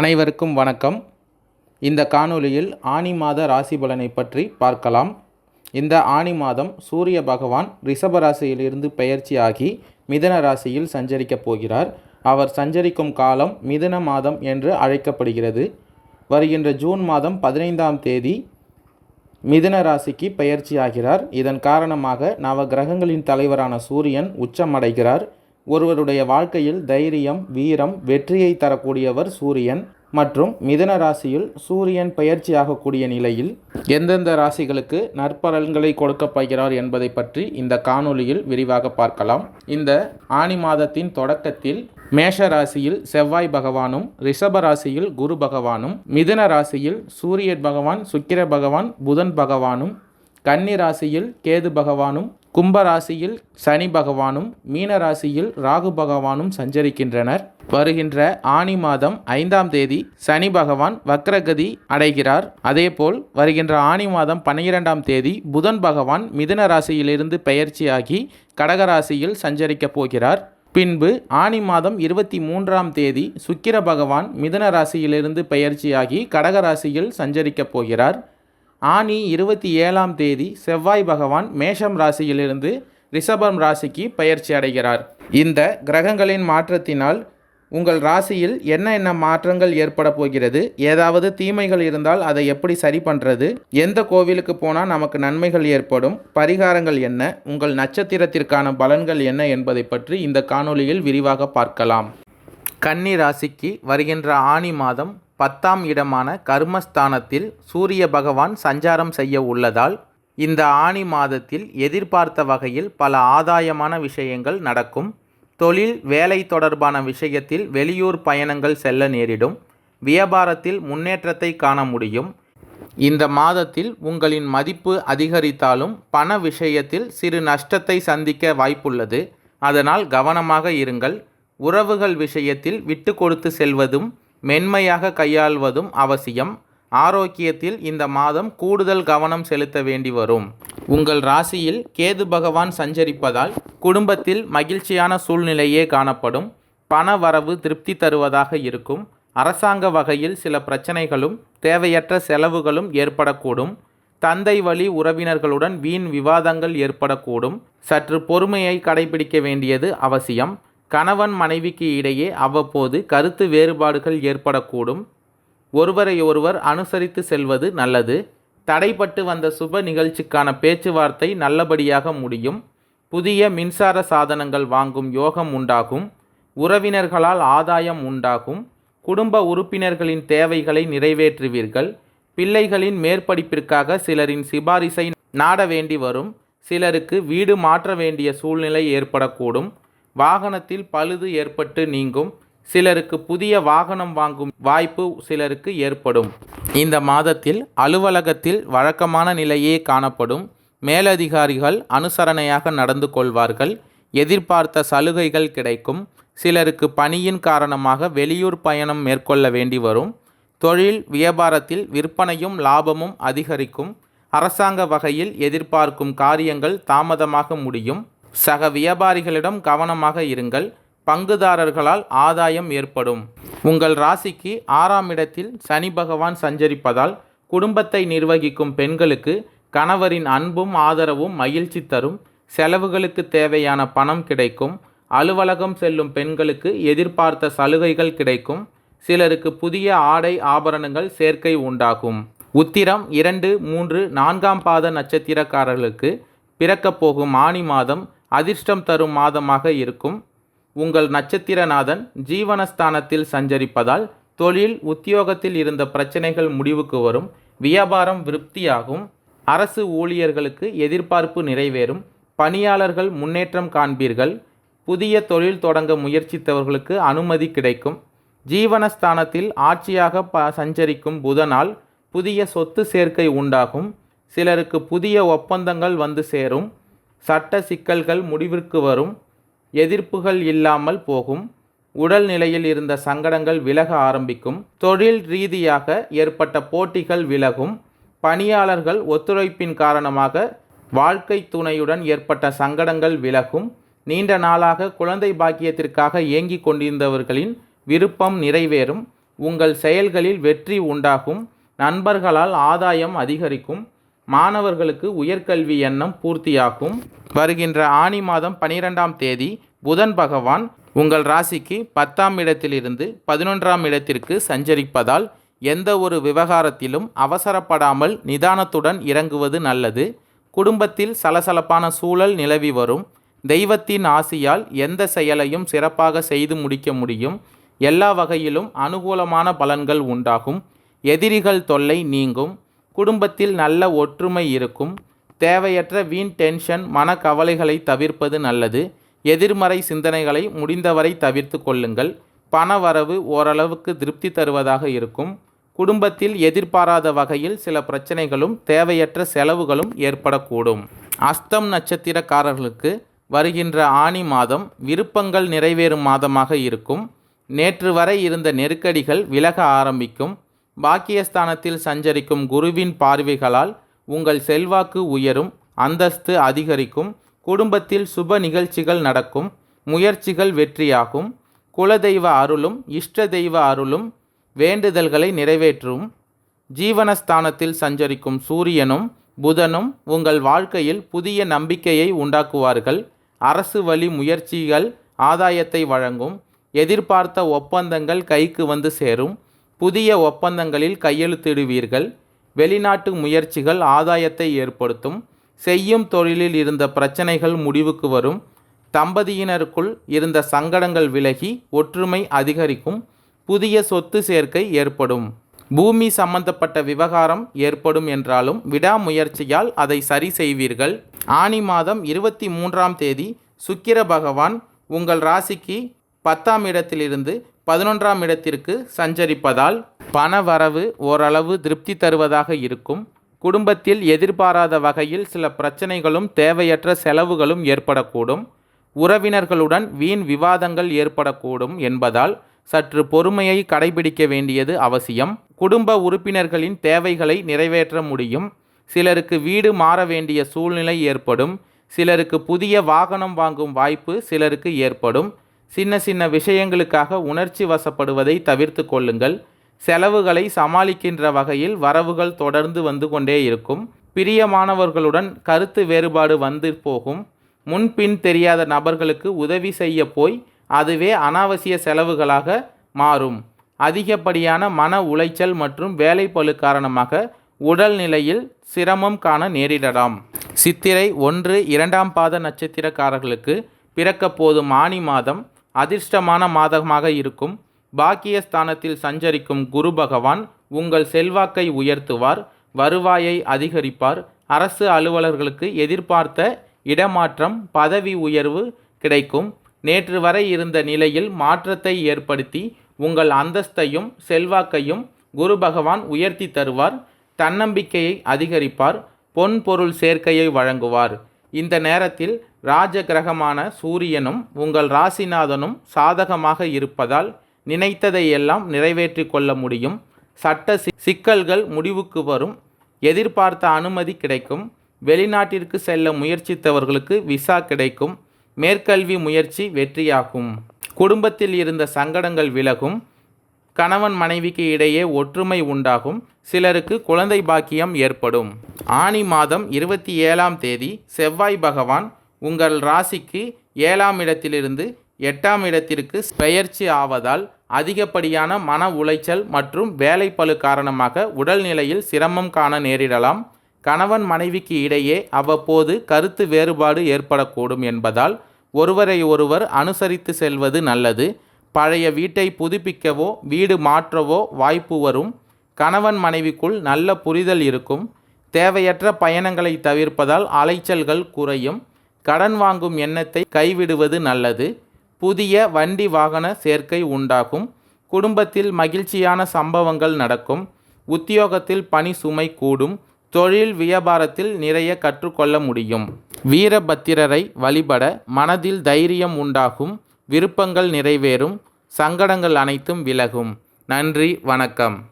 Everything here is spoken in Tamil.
அனைவருக்கும் வணக்கம். இந்த காணொளியில் ஆனி மாத ராசி பலனை பற்றி பார்க்கலாம். இந்த ஆனி மாதம் சூரிய பகவான் ரிஷப ராசியிலிருந்து பெயர்ச்சியாகி மிதன ராசியில் சஞ்சரிக்கப் போகிறார். அவர் சஞ்சரிக்கும் காலம் மிதுன மாதம் என்று அழைக்கப்படுகிறது. வருகின்ற ஜூன் மாதம் பதினைந்தாம் தேதி மிதுன ராசிக்கு பெயர்ச்சியாகிறார் இதன் காரணமாக நவ கிரகங்களின் தலைவரான சூரியன் உச்சமடைகிறார். ஒருவருடைய வாழ்க்கையில் தைரியம் வீரம் வெற்றியை தரக்கூடியவர் சூரியன் மற்றும் மிதன ராசியில் சூரியன் பெயர்ச்சியாகக்கூடிய நிலையில் எந்தெந்த ராசிகளுக்கு நற்பலன்களை கொடுக்கப் போகிறார் என்பதை பற்றி இந்த காணொளியில் விரிவாக பார்க்கலாம். இந்த ஆனி மாதத்தின் தொடக்கத்தில் மேஷ ராசியில் செவ்வாய் பகவானும் ரிஷப ராசியில் குரு பகவானும் மிதன ராசியில் சூரியன் பகவான் சுக்கிர பகவான் புதன் பகவானும் கன்னி ராசியில் கேது பகவானும் கும்பராசியில் சனி பகவானும் மீன ராசியில் ராகு பகவானும் சஞ்சரிக்கின்றனர். வருகின்ற ஆனி மாதம் ஐந்தாம் தேதி சனி பகவான் வக்ரகதி அடைகிறார். அதேபோல் வருகின்ற ஆனி மாதம் பன்னிரெண்டாம் தேதி புதன் பகவான் மிதுன ராசியிலிருந்து பெயர்ச்சியாகி கடகராசியில் சஞ்சரிக்கப் போகிறார். பின்பு ஆனி மாதம் இருபத்தி மூன்றாம் தேதி சுக்கிர பகவான் மிதுன ராசியிலிருந்து பெயர்ச்சியாகி கடகராசியில் சஞ்சரிக்கப் போகிறார். ஆனி இருபத்தி ஏழாம் தேதி செவ்வாய் பகவான் மேஷம் ராசியிலிருந்து ரிஷபம் ராசிக்கு பயிற்சி அடைகிறார். இந்த கிரகங்களின் மாற்றத்தினால் உங்கள் ராசியில் என்ன என்ன மாற்றங்கள் ஏற்பட போகிறது? ஏதாவது தீமைகள் இருந்தால் அதை எப்படி சரி பண்ணுறது எந்த கோவிலுக்கு போனால் நமக்கு நன்மைகள் ஏற்படும்? பரிகாரங்கள் என்ன? உங்கள் நட்சத்திரத்திற்கான பலன்கள் என்ன என்பதை பற்றி இந்த காணொளியில் விரிவாக பார்க்கலாம். கன்னி ராசிக்கு வருகின்ற ஆனி மாதம் பத்தாம் இடமான கர்மஸ்தானத்தில் சூரிய பகவான் சஞ்சாரம் செய்ய உள்ளதால் இந்த ஆனி மாதத்தில் எதிர்பார்த்த வகையில் பல ஆதாயமான விஷயங்கள் நடக்கும். தொழில் வேலை தொடர்பான விஷயத்தில் வெளியூர் பயணங்கள் செல்ல நேரிடும். வியாபாரத்தில் முன்னேற்றத்தை காண முடியும். இந்த மாதத்தில் உங்களின் மதிப்பு அதிகரித்தாலும் பண விஷயத்தில் சிறு நஷ்டத்தை சந்திக்க வாய்ப்புள்ளது. அதனால் கவனமாக இருங்கள். உறவுகள் விஷயத்தில் விட்டு கொடுத்து செல்வதும் மென்மையாக கையாள்வதும் அவசியம். ஆரோக்கியத்தில் இந்த மாதம் கூடுதல் கவனம் செலுத்த வேண்டி வரும். உங்கள் ராசியில் கேது பகவான் சஞ்சரிப்பதால் குடும்பத்தில் மகிழ்ச்சியான சூழ்நிலையே காணப்படும். பண வரவு திருப்தி தருவதாக இருக்கும். அரசாங்க வகையில் சில பிரச்சனைகளும் தேவையற்ற செலவுகளும் ஏற்படக்கூடும். தந்தை வழி உறவினர்களுடன் வீண் விவாதங்கள் ஏற்படக்கூடும். சற்று பொறுமையை கடைபிடிக்க வேண்டியது அவசியம். கணவன் மனைவிக்கு இடையே அவ்வப்போது கருத்து வேறுபாடுகள் ஏற்படக்கூடும். ஒருவரை ஒருவர் அனுசரித்து செல்வது நல்லது. தடைப்பட்டு வந்த சுப நிகழ்ச்சிக்கான பேச்சுவார்த்தை நல்லபடியாக முடியும். புதிய மின்சார சாதனங்கள் வாங்கும் யோகம் உண்டாகும். உறவினர்களால் ஆதாயம் உண்டாகும். குடும்ப உறுப்பினர்களின் தேவைகளை நிறைவேற்றுவீர்கள். பிள்ளைகளின் மேற்படிப்பிற்காக சிலரின் சிபாரிசை நாட வேண்டி வரும். சிலருக்கு வீடு மாற்ற வேண்டிய சூழ்நிலை ஏற்படக்கூடும். வாகனத்தில் பழுது ஏற்பட்டு நீங்கும். சிலருக்கு புதிய வாகனம் வாங்கும் வாய்ப்பு சிலருக்கு ஏற்படும். இந்த மாதத்தில் அலுவலகத்தில் வழக்கமான நிலையே காணப்படும். மேலதிகாரிகள் அனுசரணையாக நடந்து கொள்வார்கள். எதிர்பார்த்த சலுகைகள் கிடைக்கும். சிலருக்கு பணியின் காரணமாக வெளியூர் பயணம் மேற்கொள்ள வேண்டி வரும். தொழில் வியாபாரத்தில் விற்பனையும் லாபமும் அதிகரிக்கும். அரசாங்க வகையில் எதிர்பார்க்கும் காரியங்கள் தாமதமாக முடியும். சக வியாபாரிகளிடம் கவனமாக இருங்கள் பங்குதாரர்களால் ஆதாயம் ஏற்படும். உங்கள் ராசிக்கு ஆறாம் இடத்தில் சனி பகவான் சஞ்சரிப்பதால் குடும்பத்தை நிர்வகிக்கும் பெண்களுக்கு கணவரின் அன்பும் ஆதரவும் மகிழ்ச்சி தரும் செலவுகளுக்கு தேவையான பணம் கிடைக்கும் அலுவலகம் செல்லும் பெண்களுக்கு எதிர்பார்த்த சலுகைகள் கிடைக்கும் சிலருக்கு புதிய ஆடை ஆபரணங்கள் சேர்க்கை உண்டாகும். உத்திரம் இரண்டு மூன்று நான்காம் பாத நட்சத்திரக்காரர்களுக்கு பிறக்கப் போகும் ஆணி மாதம் அதிர்ஷ்டம் தரும் மாதமாக இருக்கும். உங்கள் நட்சத்திரநாதன் ஜீவனஸ்தானத்தில் சஞ்சரிப்பதால் தொழில் உத்தியோகத்தில் இருந்த பிரச்சனைகள் முடிவுக்கு வரும். வியாபாரம் விருப்தியாகும். அரசு ஊழியர்களுக்கு எதிர்பார்ப்பு நிறைவேறும். பணியாளர்கள் முன்னேற்றம் காண்பீர்கள். புதிய தொழில் தொடங்க முயற்சித்தவர்களுக்கு அனுமதி கிடைக்கும். ஜீவனஸ்தானத்தில் ஆட்சியாக ப சஞ்சரிக்கும் புதனால் புதிய சொத்து சேர்க்கை உண்டாகும். சிலருக்கு புதிய ஒப்பந்தங்கள் வந்து சேரும். சட்ட சிக்கல்கள் முடிவிற்கு வரும் எதிர்ப்புகள் இல்லாமல் போகும் உடல் நிலையில் இருந்த சங்கடங்கள் விலக ஆரம்பிக்கும் தொழில் ரீதியாக ஏற்பட்ட போட்டிகள் விலகும் பணியாளர்கள் ஒத்துழைப்பின் காரணமாக வாழ்க்கை துணையுடன் ஏற்பட்ட சங்கடங்கள் விலகும் நீண்ட நாளாக குழந்தை பாக்கியத்திற்காக ஏங்கிக் கொண்டிருந்தவர்களின் விருப்பம் நிறைவேறும் உங்கள் செயல்களில் வெற்றி உண்டாகும் நண்பர்களால் ஆதாயம் அதிகரிக்கும் மாணவர்களுக்கு உயர்கல்வி எண்ணம் பூர்த்தியாகும். வருகின்ற ஆனி மாதம் பனிரெண்டாம் தேதி புதன் பகவான் உங்கள் ராசிக்கு பத்தாம் இடத்திலிருந்து பதினொன்றாம் இடத்திற்கு சஞ்சரிப்பதால் எந்த ஒரு விவகாரத்திலும் அவசரப்படாமல் நிதானத்துடன் இறங்குவது நல்லது. குடும்பத்தில் சலசலப்பான சூழல் நிலவி வரும். தெய்வத்தின் ஆசியால் எந்த செயலையும் சிறப்பாக செய்து முடிக்க முடியும். எல்லா வகையிலும் அனுகூலமான பலன்கள் உண்டாகும். எதிரிகள் தொல்லை நீங்கும். குடும்பத்தில் நல்ல ஒற்றுமை இருக்கும். தேவையற்ற வீண் டென்ஷன் மனக்கவலைகளை தவிர்ப்பது நல்லது. எதிர்மறை சிந்தனைகளை முடிந்தவரை தவிர்த்து கொள்ளுங்கள். பணவரவு ஓரளவுக்கு திருப்தி தருவதாக இருக்கும். குடும்பத்தில் எதிர்பாராத வகையில் சில பிரச்சனைகளும் தேவையற்ற செலவுகளும் ஏற்படக்கூடும். அஸ்தம் நட்சத்திரக்காரர்களுக்கு வருகின்ற ஆணி மாதம் விருப்பங்கள் நிறைவேறும் மாதமாக இருக்கும். நேற்று வரை இருந்த நெருக்கடிகள் விலக ஆரம்பிக்கும். பாக்கியஸ்தானத்தில் சஞ்சரிக்கும் குருவின் பார்வைகளால் உங்கள் செல்வாக்கு உயரும் அந்தஸ்து அதிகரிக்கும் குடும்பத்தில் சுப நிகழ்ச்சிகள் நடக்கும் முயற்சிகள் வெற்றியாகும் குலதெய்வ அருளும் இஷ்ட தெய்வ அருளும் வேண்டுதல்களை நிறைவேற்றும். ஜீவனஸ்தானத்தில் சஞ்சரிக்கும் சூரியனும் புதனும் உங்கள் வாழ்க்கையில் புதிய நம்பிக்கையை உண்டாக்குவார்கள். அரசு வழி முயற்சிகள் ஆதாயத்தை வழங்கும் எதிர்பார்த்த ஒப்பந்தங்கள் கைக்கு வந்து சேரும். புதிய ஒப்பந்தங்களில் கையெழுத்திடுவீர்கள். வெளிநாட்டு முயற்சிகள் ஆதாயத்தை ஏற்படுத்தும். செய்யும் தொழிலில் இருந்த பிரச்சனைகள் முடிவுக்கு வரும். தம்பதியினருக்குள் இருந்த சங்கடங்கள் விலகி ஒற்றுமை அதிகரிக்கும். புதிய சொத்து சேர்க்கை ஏற்படும். பூமி சம்பந்தப்பட்ட விவகாரம் ஏற்படும் என்றாலும் விடாமுயற்சியால் அதை சரி செய்வீர்கள். ஆனி மாதம் இருபத்தி மூன்றாம் தேதி சுக்கிர பகவான் உங்கள் ராசிக்கு பத்தாம் இடத்திலிருந்து பதினொன்றாம் இடத்திற்கு சஞ்சரிப்பதால் பண வரவு ஓரளவு திருப்தி தருவதாக இருக்கும். குடும்பத்தில் எதிர்பாராத வகையில் சில பிரச்சனைகளும் தேவையற்ற செலவுகளும் ஏற்படக்கூடும். உறவினர்களுடன் வீண் விவாதங்கள் ஏற்படக்கூடும் என்பதால் சற்று பொறுமையை கடைபிடிக்க வேண்டியது அவசியம். குடும்ப உறுப்பினர்களின் தேவைகளை நிறைவேற்ற முடியும். சிலருக்கு வீடு மாற வேண்டிய சூழ்நிலை ஏற்படும். சிலருக்கு புதிய வாகனம் வாங்கும் வாய்ப்பு சிலருக்கு ஏற்படும். சின்ன சின்ன விஷயங்களுக்காக உணர்ச்சி வசப்படுவதை தவிர்த்து கொள்ளுங்கள். செலவுகளை சமாளிக்கின்ற வகையில் வரவுகள் தொடர்ந்து வந்து கொண்டே இருக்கும். பிரியமானவர்களுடன் கருத்து வேறுபாடு வந்து போகும். முன்பின் தெரியாத நபர்களுக்கு உதவி செய்ய போய் அதுவே அனாவசிய செலவுகளாக மாறும். அதிகப்படியான மன உளைச்சல் மற்றும் வேலைப்பழு காரணமாக உடல்நிலையில் சிரமம் காண நேரிடலாம். சித்திரை ஒன்று இரண்டாம் பாத நட்சத்திரக்காரர்களுக்கு பிறக்கப்போதும் ஆணி மாதம் அதிர்ஷ்டமான மாதமாக இருக்கும். பாக்கியஸ்தானத்தில் சஞ்சரிக்கும் குரு பகவான் உங்கள் செல்வாக்கை உயர்த்துவார் வருவாயை அதிகரிப்பார். அரசு அலுவலர்களுக்கு எதிர்பார்த்த இடமாற்றம் பதவி உயர்வு கிடைக்கும். நேற்று வரை இருந்த நிலையில் மாற்றத்தை ஏற்படுத்தி உங்கள் அந்தஸ்தையும் செல்வாக்கையும் குரு பகவான் உயர்த்தி தருவார். தன்னம்பிக்கையை அதிகரிப்பார். பொன் பொருள் சேர்க்கையை வழங்குவார். இந்த நேரத்தில் ராஜ கிரகமான சூரியனும் உங்கள் ராசிநாதனும் சாதகமாக இருப்பதால் நினைத்ததை எல்லாம் நிறைவேற்றி கொள்ள முடியும். சட்ட சிக்கல்கள் முடிவுக்கு வரும். எதிர்பார்த்த அனுமதி கிடைக்கும். வெளிநாட்டிற்கு செல்ல முயற்சித்தவர்களுக்கு விசா கிடைக்கும். மேற்கல்வி முயற்சி வெற்றியாகும். குடும்பத்தில் இருந்த சங்கடங்கள் விலகும். கணவன் மனைவிக்கு இடையே ஒற்றுமை உண்டாகும். சிலருக்கு குழந்தை பாக்கியம் ஏற்படும். ஆனி மாதம் இருபத்தி ஏழாம் தேதி செவ்வாய் பகவான் உங்கள் ராசிக்கு ஏழாம் இடத்திலிருந்து எட்டாம் இடத்திற்கு பெயர்ச்சி ஆவதால் அதிகப்படியான மன உளைச்சல் மற்றும் வேலைப்பழு காரணமாக உடல்நிலையில் சிரமம் காண நேரிடலாம். கணவன் மனைவிக்கு இடையே அவ்வப்போது கருத்து வேறுபாடு ஏற்படக்கூடும் என்பதால் ஒருவரை ஒருவர் அனுசரித்து செல்வது நல்லது. பழைய வீட்டை புதுப்பிக்கவோ வீடு மாற்றவோ வாய்ப்பு வரும். கணவன் மனைவிக்குள் நல்ல புரிதல் இருக்கும். தேவையற்ற பயணங்களை தவிர்ப்பதால் அலைச்சல்கள் குறையும். கடன் வாங்கும் எண்ணத்தை கைவிடுவது நல்லது. புதிய வண்டி வாகன சேர்க்கை உண்டாகும். குடும்பத்தில் மகிழ்ச்சியான சம்பவங்கள் நடக்கும். உத்தியோகத்தில் பணி சுமை கூடும். தொழில் வியாபாரத்தில் நிறைய கற்றுக்கொள்ள முடியும். வீரபத்திரரை வழிபட மனதில் தைரியம் உண்டாகும். விருப்பங்கள் நிறைவேறும். சங்கடங்கள் அனைத்தும் விலகும். நன்றி வணக்கம்.